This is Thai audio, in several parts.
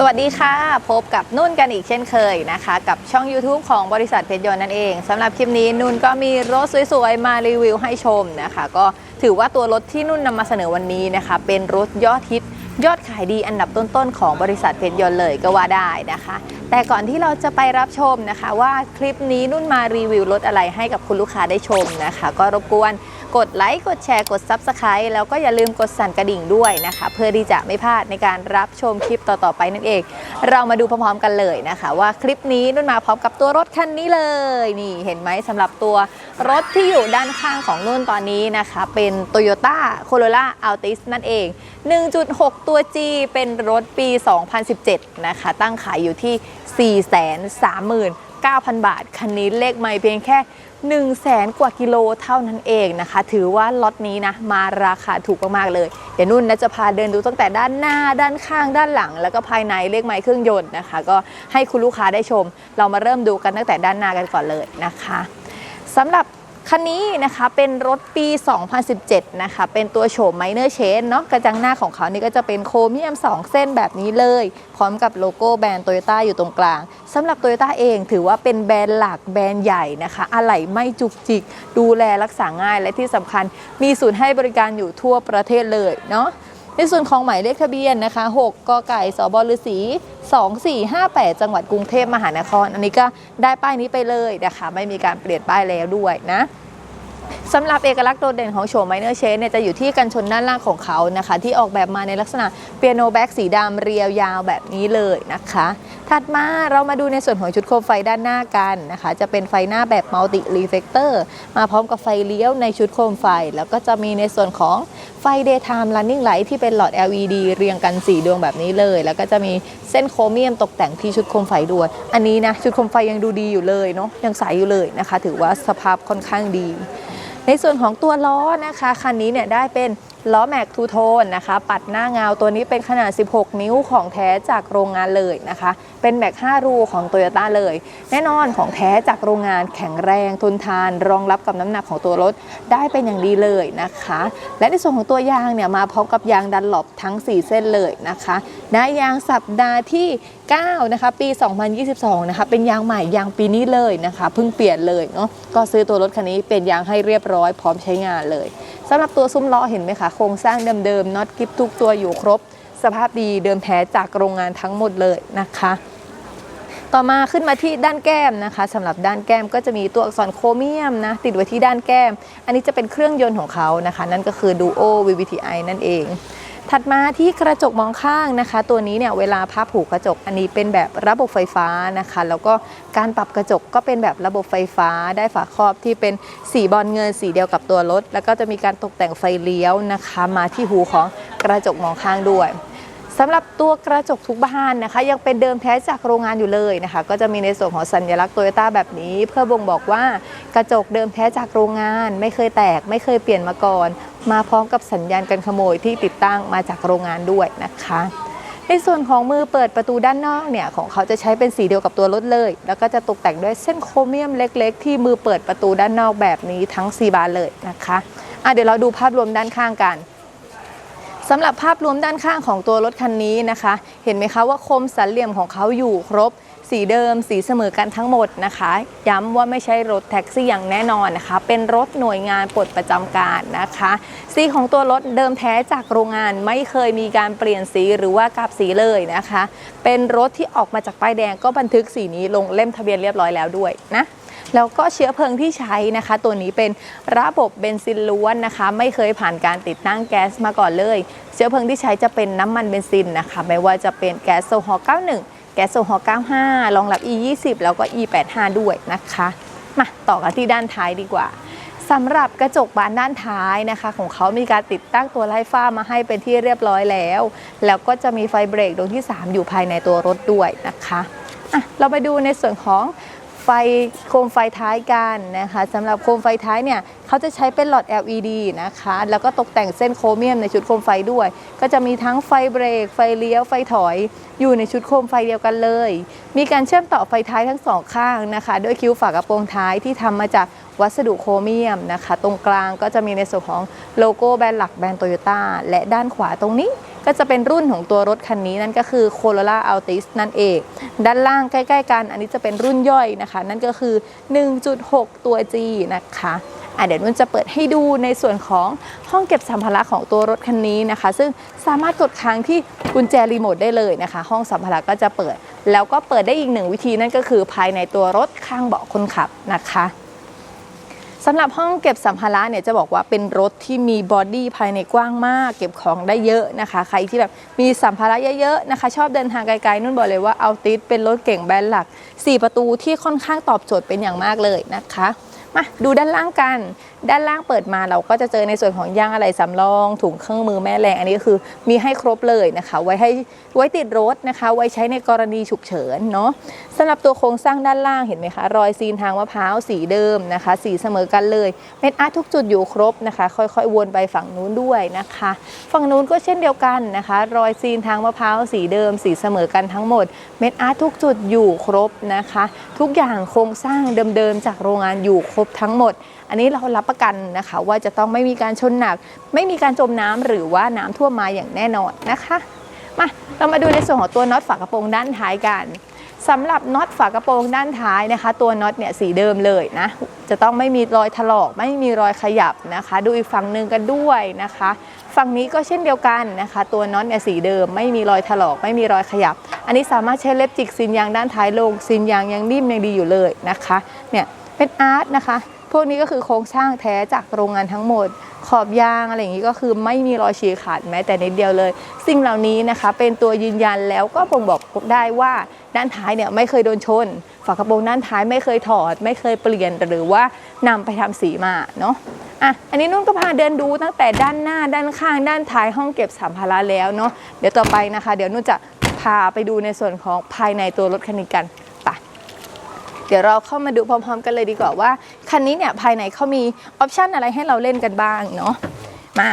สวัสดีค่ะ พบกับนุ่นกันอีกเช่นเคยนะคะ กับช่อง YouTube ของบริษัทเพชรยนต์นั่นเองสำหรับคลิปนี้นุ่นก็มีรถสวยๆ มารีวิวให้ชมนะคะ ก็ถือว่าตัวรถที่นุ่นนำมาเสนอวันนี้นะคะ เป็นรถยอดฮิตยอดขายดีอันดับต้นๆ ของบริษัทเพชรยนต์เลยก็ว่าได้นะคะ แต่ก่อนที่เราจะไปรับชมนะคะ ว่าคลิปนี้นุ่นมารีวิวรถอะไรให้กับคุณลูกค้าได้ชมนะคะ ก็รบกวน กดไลค์กดแชร์กด Subscribe แล้วก็อย่าลืมกดสั่นกระดิ่งด้วยนะคะ เพื่อที่จะไม่พลาดในการรับชมคลิปต่อๆไปนั่นเอง เรามาดูพร้อมๆกันเลยนะคะ ว่าคลิปนี้นุ่นมาพร้อมกับตัวรถคันนี้เลย นี่เห็นไหมสำหรับตัวรถที่อยู่ด้านข้างของนุ่นตอนนี้นะคะ เป็น Toyota Corolla Altis นั่นเอง 1.6 ตัว G เป็นรถปี 2017 นะคะ ตั้งขายอยู่ที่ 9,000 บาท คันนี้เลขไม่เพียงแค่1 0 0 0 0แสนกว่ากิโลเท่านั้นเองนะคะ ถือว่าล็อตนี้นะมาราคาถูกมากๆเลย เดี๋ยวนุ่นนะจะพาเดินดูตั้งแต่ด้านหน้าด้านข้างด้านหลัง แล้วก็ภายในเลขไม้เครื่องยนต์นะคะ ก็ให้คุณลูกค้าได้ชม เรามาเริ่มดูกันตั้งแต่ด้านหน้ากันก่อนเลยนะคะสำหรับ คันนี้นะคะเป็นรถปี 2017 นะคะ เป็นตัวโฉมไมเนอร์เชนเนาะกระจังหน้าของเขานี่ก็จะเป็นโครเมียม 2 เส้นแบบนี้เลย พร้อมกับโลโก้แบรนด์โตโยต้าอยู่ตรงกลางสำหรับโตโยต้าเองถือว่าเป็นแบรนด์หลักแบรนด์ใหญ่นะคะอะไหล่ไม่จุกจิก ดูแลรักษาง่ายและที่สำคัญมีศูนย์ให้บริการอยู่ทั่วประเทศเลยเนาะ ในส่วนของหมายเลขทะเบียนนะคะ 6กไก่สบฤษี 2458 จังหวัดกรุงเทพมหานคร อันนี้ก็ได้ป้ายนี้ไปเลยนะคะ ไม่มีการเปลี่ยนป้ายแล้วด้วยนะสำหรับเอกลักษณ์โดดเด่นของโฉมไมเนอร์เชนเนี่ยจะอยู่ที่กันชนด้านล่างของเขานะคะ ที่ออกแบบมาในลักษณะเปียโนแบ็กสีดำเรียวยาวแบบนี้เลยนะคะ ถัดมาเรามาดูในส่วนของชุดโคมไฟด้านหน้ากันนะคะ จะเป็นไฟหน้าแบบมัลติรีเฟกเตอร์มาพร้อมกับไฟเลี้ยวในชุดโคมไฟ แล้วก็จะมีในส่วนของไฟ daytime running light ที่เป็นหลอด LED เรียงกัน 4 ดวงแบบนี้เลย แล้วก็จะมีเส้นโครเมียมตกแต่งที่ชุดโคมไฟด้วย อันนี้นะชุดโคมไฟยังดูดีอยู่เลยเนาะยังใสอยู่เลยนะคะ ถือว่าสภาพค่อนข้างดี ในส่วนของตัวล้อนะคะคันนี้เนี่ยได้เป็น ล้อแม็กทูโทนนะคะ ปัดหน้าเงาตัวนี้เป็นขนาด 16 นิ้วของแท้จากโรงงานเลยนะคะ เป็นแม็ก5รูของโตโยต้าเลย แน่นอนของแท้จากโรงงานแข็งแรงทนทาน รองรับกับน้ำหนักของตัวรถได้เป็นอย่างดีเลยนะคะ และในส่วนของตัวยางเนี่ยมาพร้อมกับยางดันหลบทั้ง 4 เส้นเลยนะคะได้ยางสัปดาห์ที่9นะคะปี 2022 นะคะ เป็นยางใหม่ยางปีนี้เลยนะคะ เพิ่งเปลี่ยนเลยเนาะก็ซื้อตัวรถคันนี้เป็นยางให้เรียบร้อยพร้อมใช้งานเลย สำหรับตัวซุ้มล้อเห็นไหมคะ โครงสร้างเดิมๆน็อตกิฟทุกตัวอยู่ครบ สภาพดีเดิมแท้จากโรงงานทั้งหมดเลยนะคะ ต่อมาขึ้นมาที่ด้านแก้มนะคะสำหรับด้านแก้มก็จะมีตัวอักษรโครเมียมนะติดไว้ที่ด้านแก้ม อันนี้จะเป็นเครื่องยนต์ของเขานะคะ นั่นก็คือ Duo VVTi นั่นเอง ถัดมาที่กระจกมองข้างนะคะ ตัวนี้เนี่ยเวลาพับผูกกระจกอันนี้เป็นแบบระบบไฟฟ้านะคะ แล้วก็การปรับกระจกก็เป็นแบบระบบไฟฟ้า ได้ฝาครอบที่เป็นสีบอลเงินสีเดียวกับตัวรถ แล้วก็จะมีการตกแต่งไฟเลี้ยวนะคะ มาที่หูของกระจกมองข้างด้วย สำหรับตัวกระจกทุกบานนะคะ ยังเป็นเดิมแท้จากโรงงานอยู่เลยนะคะ ก็จะมีในส่วนของสัญลักษณ์โตโยต้าแบบนี้ เพื่อบ่งบอกว่ากระจกเดิมแท้จากโรงงาน ไม่เคยแตก ไม่เคยเปลี่ยนมาก่อน มาพร้อมกับสัญญาณการขโมยที่ติดตั้งมาจากโรงงานด้วยนะคะในส่วนของมือเปิดประตูด้านนอกเนี่ยของเขาจะใช้เป็นสีเดียวกับตัวรถเลย แล้วก็จะตกแต่งด้วยเส้นโครเมียมเล็ก ๆ ที่มือเปิดประตูด้านนอกแบบนี้ทั้ง 4 บานเลยนะคะอะเดี๋ยวเราดูภาพรวมด้านข้างกัน สำหรับภาพรวมด้านข้างของตัวรถคันนี้นะคะ เห็นไหมคะว่าคมสันเหลี่ยมของเขาอยู่ครบ สีเดิมสีเสมอกันทั้งหมดนะคะ ย้ำว่าไม่ใช่รถแท็กซี่อย่างแน่นอนนะคะ เป็นรถหน่วยงานปลดประจำการนะคะ สีของตัวรถเดิมแท้จากโรงงานไม่เคยมีการเปลี่ยนสีหรือว่ากลับสีเลยนะคะ เป็นรถที่ออกมาจากป้ายแดงก็บันทึกสีนี้ลงเล่มทะเบียนเรียบร้อยแล้วด้วยนะแล้วก็เชื้อเพลิงที่ใช้นะคะ ตัวนี้เป็นระบบเบนซินล้วนนะคะ ไม่เคยผ่านการติดตั้งแก๊สมาก่อนเลย เชื้อเพลิงที่ใช้จะเป็นน้ำมันเบนซินนะคะ ไม่ว่าจะเป็นแก๊สโซฮอล์91 ก๊สโซฮอล์95 รองรับ E20 แล้วก็ E85 ด้วยนะคะ มาต่อกันที่ด้านท้ายดีกว่าสำหรับกระจกบานด้านท้ายนะคะ ของเขามีการติดตั้งตัวไล่ฟ้ามาให้เป็นที่เรียบร้อยแล้ว แล้วก็จะมีไฟเบรกดวงที่ 3 อยู่ภายในตัวรถด้วยนะคะอะเราไปดูในส่วนของ ไฟโคมไฟท้ายกันนะคะสำหรับโคมไฟท้ายเนี่ยเขาจะใช้เป็นหลอด LED นะคะ แล้วก็ตกแต่งเส้นโครเมียมในชุดโคมไฟด้วย ก็จะมีทั้งไฟเบรก ไฟเลี้ยว ไฟถอย อยู่ในชุดโคมไฟเดียวกันเลย มีการเชื่อมต่อไฟท้ายทั้งสองข้างนะคะ ด้วยคิ้วฝากระโปรงท้ายที่ทำมาจาก วัสดุโครเมียมนะคะ ตรงกลางก็จะมีในส่วนของโลโก้แบรนด์หลักแบรนด์โตโยต้าและด้านขวาตรงนี้ก็จะเป็นรุ่นของตัวรถคันนี้นั่นก็คือ Corolla Altis นั่นเอง ด้านล่างใกล้ๆกัน อันนี้จะเป็นรุ่นย่อยนะคะ นั่นก็คือ 1.6 ตัว G นะคะอะเดี๋ยวนุ่นจะเปิดให้ดูในส่วนของห้องเก็บสัมภาระของตัวรถคันนี้นะคะ ซึ่งสามารถกดค้างที่กุญแจรีโมทได้เลยนะคะ ห้องสัมภาระก็จะเปิด แล้วก็เปิดได้อีกหนึ่งวิธีนั่นก็คือภายในตัวรถข้างเบาะคนขับนะคะ สำหรับห้องเก็บสัมภาระเนี่ยจะบอกว่าเป็นรถที่มีบอดี้ภายในกว้างมาก เก็บของได้เยอะนะคะ ใครที่แบบมีสัมภาระเยอะๆนะคะ ชอบเดินทางไกลๆนุ่นบอกเลยว่าเอาติสเป็นรถเก่งแบรนด์หลัก 4 ประตูที่ค่อนข้างตอบโจทย์เป็นอย่างมากเลยนะคะ มาดูด้านล่างกันด้านล่างเปิดมาเราก็จะเจอในส่วนของยางอะไหล่สำรอง ถุงเครื่องมือแม่แรง อันนี้ก็คือมีให้ครบเลยนะคะ ไว้ให้ไว้ติดรถนะคะ ไว้ใช้ในกรณีฉุกเฉินเนาะสำหรับตัวโครงสร้างด้านล่างเห็นไหมคะ รอยซีนทางมะพร้าวสีเดิมนะคะ สีเสมอกันเลยเม็ดอาร์ตทุกจุดอยู่ครบนะคะ ค่อยๆ วนไปฝั่งนู้นด้วยนะคะ ฝั่งนู้นก็เช่นเดียวกันนะคะ รอยซีนทางมะพร้าวสีเดิม สีเสมอกันทั้งหมดเม็ดอาร์ตทุกจุดอยู่ครบนะคะ ทุกอย่างโครงสร้างเดิมๆจากโรงงานอยู่ครบทั้งหมด อันนี้เรารับประกันนะคะ ว่าจะต้องไม่มีการชนหนัก ไม่มีการจมน้ำหรือว่าน้ำท่วมมาอย่างแน่นอนนะคะมาเรามาดูในส่วนของตัวน็อตฝากระโปรงด้านท้ายกันสำหรับน็อตฝากระโปรงด้านท้ายนะคะ ตัวน็อตเนี่ยสีเดิมเลยนะจะต้องไม่มีรอยถลอก ไม่มีรอยขยับนะคะ ดูอีกฝั่งหนึ่งกันด้วยนะคะ ฝั่งนี้ก็เช่นเดียวกันนะคะ ตัวน็อตเนี่ยสีเดิม ไม่มีรอยถลอก ไม่มีรอยขยับ อันนี้สามารถใช้เล็บจิกซินยางด้านท้ายลงซินยางยังนิ่มยังดีอยู่เลยนะคะเนี่ยเป็นอาร์ตนะคะ พวกนี้ก็คือโครงสร้างแท้จากโรงงานทั้งหมด ขอบยางอะไรอย่างนี้ก็คือไม่มีรอยฉีกขาดแม้แต่นิดเดียวเลย สิ่งเหล่านี้นะคะเป็นตัวยืนยันแล้วก็บ่งบอกได้ว่าด้านท้ายเนี่ยไม่เคยโดนชน ฝากระโปรงด้านท้ายไม่เคยถอด ไม่เคยเปลี่ยนหรือว่านำไปทำสีมาเนาะอะอันนี้นุ่นก็พาเดินดูตั้งแต่ด้านหน้าด้านข้างด้านท้ายห้องเก็บสัมภาระแล้วเนาะเดี๋ยวต่อไปนะคะ เดี๋ยวนุ่นจะพาไปดูในส่วนของภายในตัวรถคันนี้กัน เดี๋ยวเราเข้ามาดูพร้อม ๆ กันเลยดีกว่าว่า คันนี้เนี่ยภายในเขามีออปชันอะไรให้เราเล่นกันบ้างเนาะมา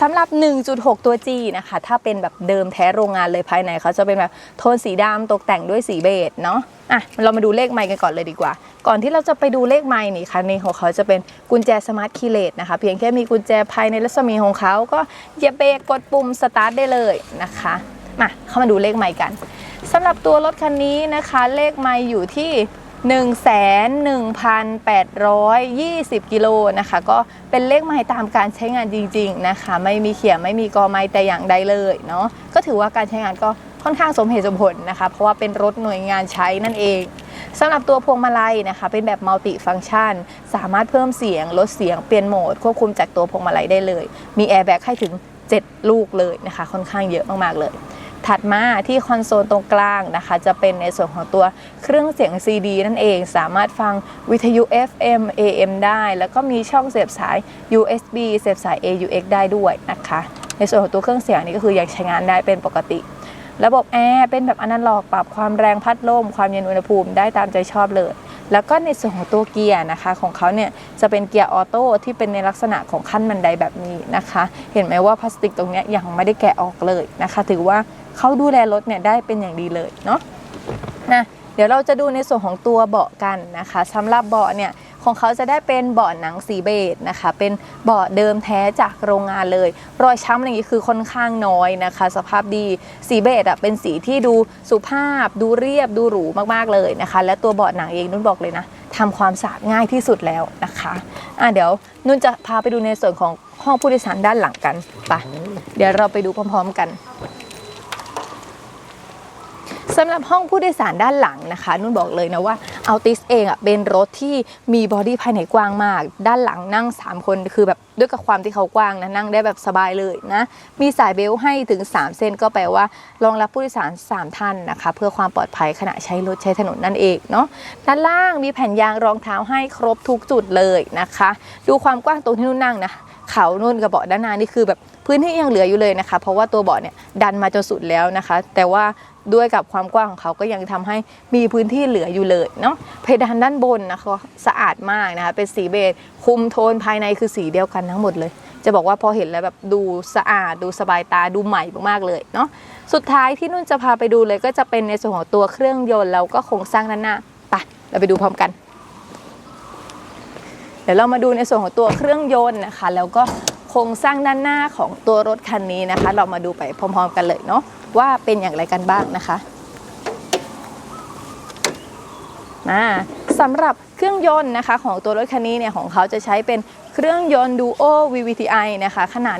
สำหรับ 1.6 ตัว G นะคะ ถ้าเป็นแบบเดิมแท้โรงงานเลยภายในเขาจะเป็นแบบโทนสีดำตกแต่งด้วยสีเบจเนาะอะเรามาดูเลขไมค์กันก่อนเลยดีกว่า ก่อนที่เราจะไปดูเลขไมค์นี่คันนี้ของเขาจะเป็นกุญแจสมาร์ทคีเลสนะคะ เพียงแค่มีกุญแจภายในรัศมีของเขาก็เหยียบเบรกกดปุ่มสตาร์ทได้เลยนะคะมาเข้ามาดูเลขไมค์กันสำหรับตัวรถคันนี้นะคะ เลขไมล์อยู่ที่ 1,1,820 กิโลนะคะ ก็เป็นเลขไมล์ตามการใช้งานจริง ๆนะคะ ไม่มีเขียไม่มีกอไมล์แต่อย่างใดเลยเนาะก็ถือว่าการใช้งานก็ค่อนข้างสมเหตุสมผลนะคะ เพราะว่าเป็นรถหน่วยงานใช้นั่นเองสำหรับตัวพวงมาลัยนะคะ เป็นแบบมัลติฟัง c t ชัน สามารถเพิ่มเสียง ลดเสียงเปลี่ยนโหมด ควบคุมจากตัวพวงมาลัยได้เลย มีแอร์แบ็กให้ถึง 7 ลูกเลยนะคะ ค่อนข้างเยอะมากๆเลย ถัดมาที่คอนโซลตรงกลางนะคะ จะเป็นในส่วนของตัวเครื่องเสียง CD นั่นเอง สามารถฟังวิทยุ FM AM ได้ แล้วก็มีช่องเสียบสาย USB เสียบสาย AUX ได้ด้วยนะคะ ในส่วนของตัวเครื่องเสียงนี้ก็คือยังใช้งานได้เป็นปกติ ระบบแอร์เป็นแบบอนาล็อกปรับความแรงพัดลม ความเย็นอุณหภูมิได้ตามใจชอบเลย แล้วก็ในส่วนของตัวเกียร์นะคะของเขาเนี่ยจะเป็นเกียร์ออโต้ที่เป็นในลักษณะของขั้นบันไดแบบนี้นะคะ เห็นไหมว่าพลาสติกตรงนี้ยังไม่ได้แกะออกเลยนะคะ ถือว่า เขาดูแลรถเนี่ยได้เป็นอย่างดีเลยเนาะนะเดี๋ยวเราจะดูในส่วนของตัวเบาะกันนะคะสำหรับเบาะเนี่ยของเขาจะได้เป็นเบาะหนังสีเบจนะคะ เป็นเบาะเดิมแท้จากโรงงานเลย รอยช้ำอะไรอย่างนี้คือค่อนข้างน้อยนะคะ สภาพดีสีเบจอะเป็นสีที่ดูสุภาพ ดูเรียบดูหรูมากๆเลยนะคะ และตัวเบาะหนังเองนุ่นบอกเลยนะทำความสะอาดง่ายที่สุดแล้วนะคะอะเดี๋ยวนุ่นจะพาไปดูในส่วนของห้องผู้โดยสารด้านหลังกันไปเดี๋ยวเราไปดูพร้อม ๆ กัน สำหรับห้องผู้โดยสารด้านหลังนะคะนุ่นบอกเลยนะว่าอัลติสเองอะเป็นรถที่มีบอดี้ภายในกว้างมาก ด้านหลังนั่ง 3 คนคือแบบด้วยกับความที่เขากว้างนะนั่งได้แบบสบายเลยนะ มีสายเบลต์ให้ถึง 3 เส้นก็แปลว่ารองรับผู้โดยสาร 3 ท่านนะคะ เพื่อความปลอดภัยขณะใช้รถใช้ถนนนั่นเองเนาะด้านล่างมีแผ่นยางรองเท้าให้ครบทุกจุดเลยนะคะ ดูความกว้างตรงที่นุ่นนั่งนะเขานุ่นกับเบาะด้านหน้านี่คือแบบ พื้นที่ยังเหลืออยู่เลยนะคะ เพราะว่าตัวเบาะเนี่ยดันมาจนสุดแล้วนะคะ แต่ว่าด้วยกับความกว้างของเขาก็ยังทำให้มีพื้นที่เหลืออยู่เลยเนาะเพดานด้านบนนะคะสะอาดมากนะคะเป็นสีเบจคุมโทนภายในคือสีเดียวกันทั้งหมดเลย จะบอกว่าพอเห็นแล้วแบบดูสะอาด ดูสบายตาดูใหม่มากๆเลยเนาะสุดท้ายที่นุ่นจะพาไปดูเลย ก็จะเป็นในส่วนของตัวเครื่องยนต์แล้วก็โครงสร้างด้านหน้าไปเราไปดูพร้อมกัน เดี๋ยวเรามาดูในส่วนของตัวเครื่องยนต์นะคะ แล้วก็โครงสร้างด้านหน้าของตัวรถคันนี้นะคะ เรามาดูไปพร้อมๆกันเลยเนาะว่าเป็นอย่างไรกันบ้างนะคะอ่าสำหรับเครื่องยนต์นะคะของตัวรถคันนี้เนี่ยของเขาจะใช้เป็นเครื่องยนต์ Duo VVTi นะคะขนาด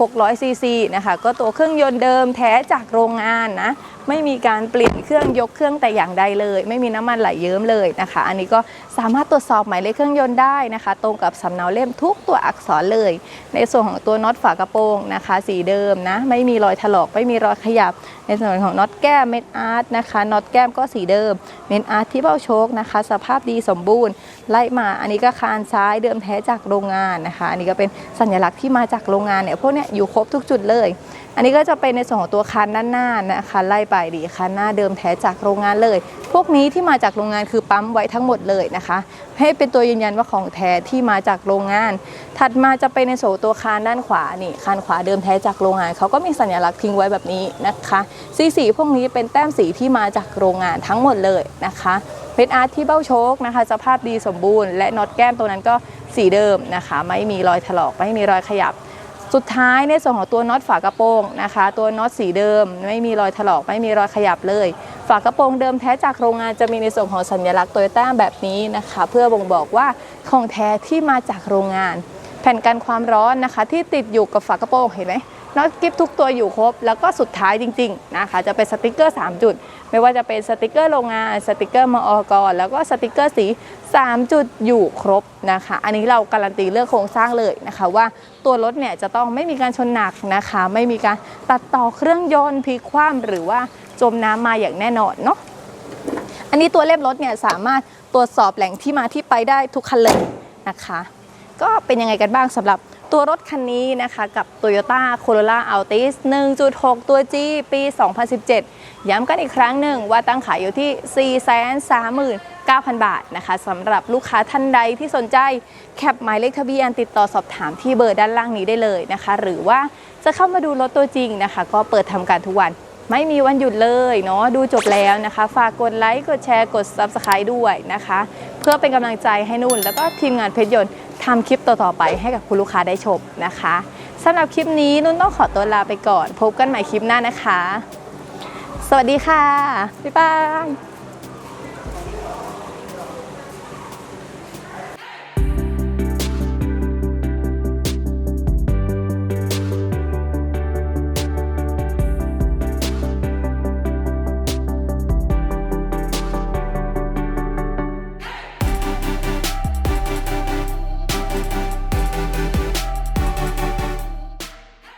600ซีซีนะคะก็ตัวเครื่องยนต์เดิมแท้จากโรงงานนะไม่มีการเปลี่ยนเครื่องยกเครื่องแต่อย่างใดเลย ไม่มีน้ำมันไหลเยิ้มเลยนะคะ อันนี้ก็สามารถตรวจสอบหมายเลขเครื่องยนต์ได้นะคะ ตรงกับสำเนาเล่มทุกตัวอักษรเลย ในส่วนของตัวน็อตฝากระโปรงนะคะ สีเดิมนะไม่มีรอยถลอกไม่มีรอยขยับ ในส่วนของน็อตแก้มเม็ดอาร์ตนะคะน็อตแก้มก็สีเดิมเม็ดอาร์ตที่เบ้าโชคนะคะ สภาพดีสมบูรณ์ ไล่มา อันนี้ก็คานซ้ายเดิมแท้จากโรงงานนะคะ อันนี้ก็เป็นสัญลักษณ์ที่มาจากโรงงานเนี่ยพวกเนี้ยอยู่ครบทุกจุดเลย อันนี้ก็จะเป็นในส่วนของตัวคันด้านหน้านะคะไล่ไปดีคันหน้าเดิมแท้จากโรงงานเลย พวกนี้ที่มาจากโรงงานคือปั๊มไว้ทั้งหมดเลยนะคะ ให้เป็นตัวยืนยันว่าของแท้ที่มาจากโรงงาน ถัดมาจะเป็นในส่วนตัวคานด้านขวานี่คานขวาเดิมแท้จากโรงงานเขาก็มีสัญลักษณ์ทิ้งไว้แบบนี้นะคะสีสีพวกนี้เป็นแต้มสีที่มาจากโรงงานทั้งหมดเลยนะคะ เพชรอาร์ตที่เบ้าโชคนะคะสภาพดีสมบูรณ์ และน็อตแก้มตัวนั้นก็สีเดิมนะคะ ไม่มีรอยถลอกไม่มีรอยขยับ สุดท้ายในส่วนของตัวน็อตฝากระโปรงนะคะ ตัวน็อตสีเดิม ไม่มีรอยถลอกไม่มีรอยขยับเลย ฝากระโปรงเดิมแท้จากโรงงานจะมีในส่วนของสัญลักษณ์โตโยต้าแบบนี้นะคะ เพื่อบ่งบอกว่าของแท้ที่มาจากโรงงาน แผ่นกันความร้อนนะคะ ที่ติดอยู่กับฝากระโปรงเห็นไหม น็อตกิฟทุกตัวอยู่ครบ แล้วก็สุดท้ายจริงๆนะคะจะเป็นสติกเกอร์ 3 จุด ไม่ว่าจะเป็นสติกเกอร์โรงงาน สติกเกอร์มอกแล้วก็สติกเกอร์สี 3 จุดอยู่ครบนะคะ อันนี้เราการันตีเรื่องโครงสร้างเลยนะคะ ว่าตัวรถเนี่ยจะต้องไม่มีการชนหนักนะคะ ไม่มีการตัดต่อเครื่องยนต์พลิกคว่ำหรือว่าจมน้ำมาอย่างแน่นอนเนาะอันนี้ตัวเล่มรถเนี่ยสามารถตรวจสอบแหล่งที่มาที่ไปได้ทุกคันเลยนะคะ ก็เป็นยังไงกันบ้างสำหรับ ตัวรถคันนี้นะคะกับ Toyota Corolla Altis 1.6 ตัว G ปี 2017 ย้ำกันอีกครั้งหนึ่งว่าตั้งขายอยู่ที่ 439,000 บาทนะคะสำหรับลูกค้าท่านใดที่สนใจแคปหมายเลขทะเบียนติดต่อสอบถามที่เบอร์ด้านล่างนี้ได้เลยนะคะ หรือว่าจะเข้ามาดูรถตัวจริงนะคะ ก็เปิดทำการทุกวันไม่มีวันหยุดเลยเนาะดูจบแล้วนะคะ ฝากกดไลค์กดแชร์กด Subscribe ด้วยนะคะ เพื่อเป็นกำลังใจให้นุ่น แล้วก็ทีมงานเพชรยนต์ ทำคลิปต่อๆไปให้กับคุณลูกค้าได้ชมนะคะสำหรับคลิปนี้นุ่นต้องขอตัวลาไปก่อน พบกันใหม่คลิปหน้านะคะ สวัสดีค่ะ บ๊ายบาย